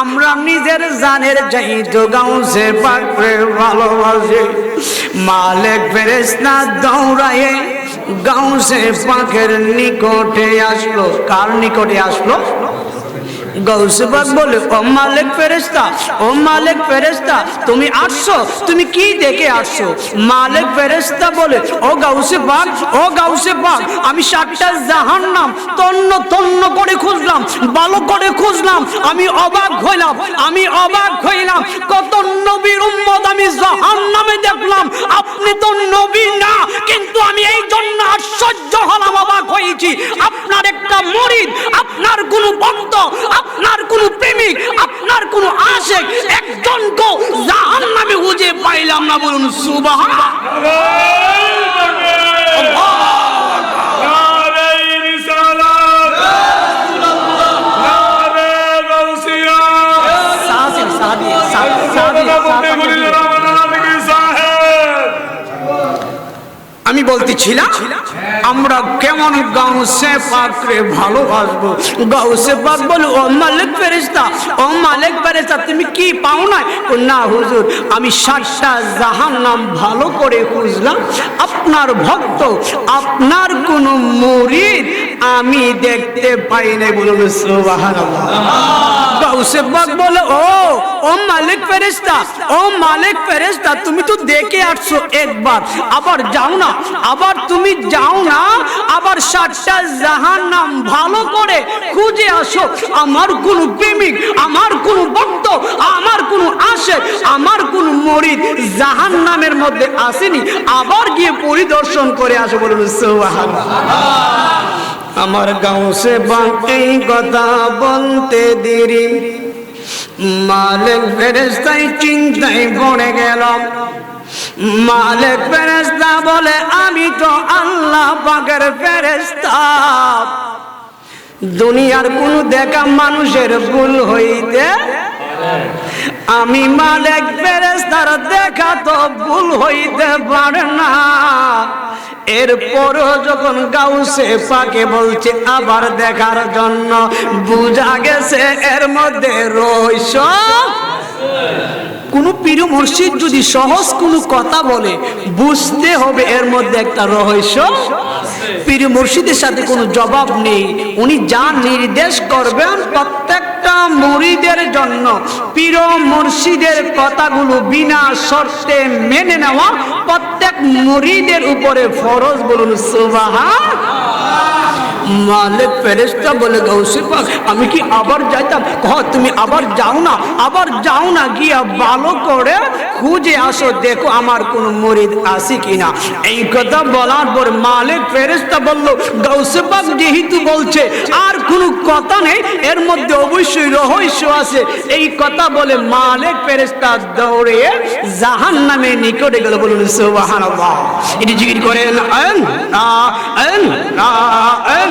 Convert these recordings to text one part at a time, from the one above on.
আমরা নিজের জানের চাইতো গাউসে পাকরে ভালোবাসে। মালিক ফেরেস্তা দৌড়ায়ে গাউসে পাখের নিকটে আসলো। কার নিকটে আসলো? গৌসবাগ বলে, ও মালিক ফেরেস্তা ও মালিক ফেরেস্তা তুমি আসছো? তুমি কি দেখে আসছো? মালিক ফেরেস্তা বলে, ও গাউসে বাগ ও গাউসে বাগ আমি সাতটা জাহান নাম তন্ন তন্ন করে খুঁজলাম, ভালো করে খুঁজলাম, আমি অবাক হইলাম, আমি অবাক হইলাম, কত নবীর উম্মত আমি জাহান নামে দেখলাম, আপনি তো নবী না, কিন্তু আমি এই জন্য আশ্চর্য হলাম, অবাক হয়েছি, আপনার একটা মরিদ, আপনার কোনো বন্ধ আশেক একজনকে জাহান নামে খুঁজে পাইলাম না বলুন সুবাহ আমি বলতেছিলাম আমরা কেমন গাউসে পাকরে ভালোবাসবো? গাউসে পাক বলে, ও মালিক ফেরেশতা, ও মালিক ফেরেশতা, তুমি কি পাও না না হুজুর, আমি সাতটা জাহান নাম ভালো করে খুঁজলাম। আপনার ভক্ত, আপনার কোনো মুরিদ আমি দেখতে পাই নাই বলুন ও মালিক তুমি তো দেখে আসছো একবার। আবার যাও না, আবার তুমি যাও না, আবার জাহান নাম ভালো করে খুঁজে আসো। আমার কোন প্রেমিক, আমার কোন ভক্ত, আমার কোন আসে আমার কোন মরিদ জাহান নামের মধ্যে আসেনি। আবার গিয়ে পরিদর্শন করে আসো বলুন, সুবহানাল্লাহ। আমার গাঁও সে এই কথা বলতে দেরি। মালিক ফেরেস্তাই চিন্তায় পড়ে গেলাম। মালিক ফেরেস্তা বলে, আমি তো আল্লাহ পাকের ফেরেস্তা দুনিয়ার কোন দেখা মানুষের ভুল হইতে আমি মালিক ফেরেস্তার দেখা তো ভুল হইতে পারে না। এরপরও যখন গাউসে পাকে বলছে আবার দেখার জন্য, বুঝা গেছে এর মধ্যে রহস্য। কোন পীর মুর্শিদ যদি সহজ কোনো কথা বলে, বুঝতে হবে এর মধ্যে একটা রহস্য। পীর মুর্শিদের সাথে কোনো জবাব নেই। উনি যা নির্দেশ করবেন প্রত্যেকটা মুরিদের জন্য পীর মুর্শিদের কথাগুলো বিনা শর্তে মেনে নেওয়া প্রত্যেক মুরিদের উপরে ফরজ বলুন সুবাহা মালিক ফেরেস্তা বলে গৌসে পাক আমি কি আবার যাইতাম? কহ, তুমি আবার যাও না, আবার যাও না, গিয়া ভালো করে খুঁজে আসো, দেখো আমার কোন মরিদ আছে কিনা। এই কথা বলার পর মালিক ফেরেস্তা বলল গৌসে পাক যেহেতু বলছে, আর কোনো কথা নেই, এর মধ্যে অবশ্যই রহস্য আছে। এই কথা বলে মালিক ফেরেস্তা দৌড়ে জাহান নামে নিকটে গেল বলুন সুবহানাল্লাহ। এটি জিকির করেন, আন আন আন।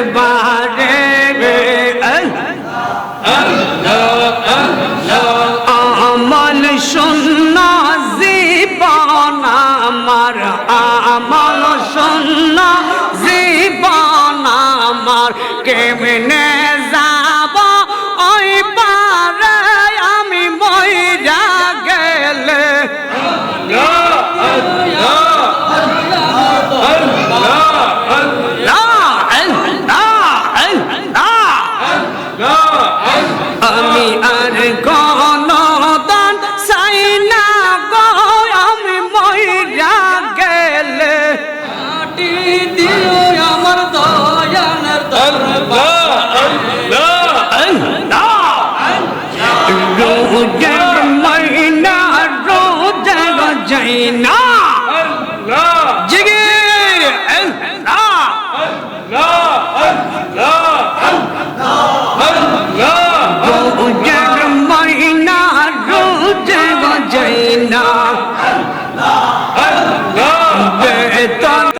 দরবারে আমল শূন্য জীবন আমার আমল শূন্য জীবন আমার কেমনে না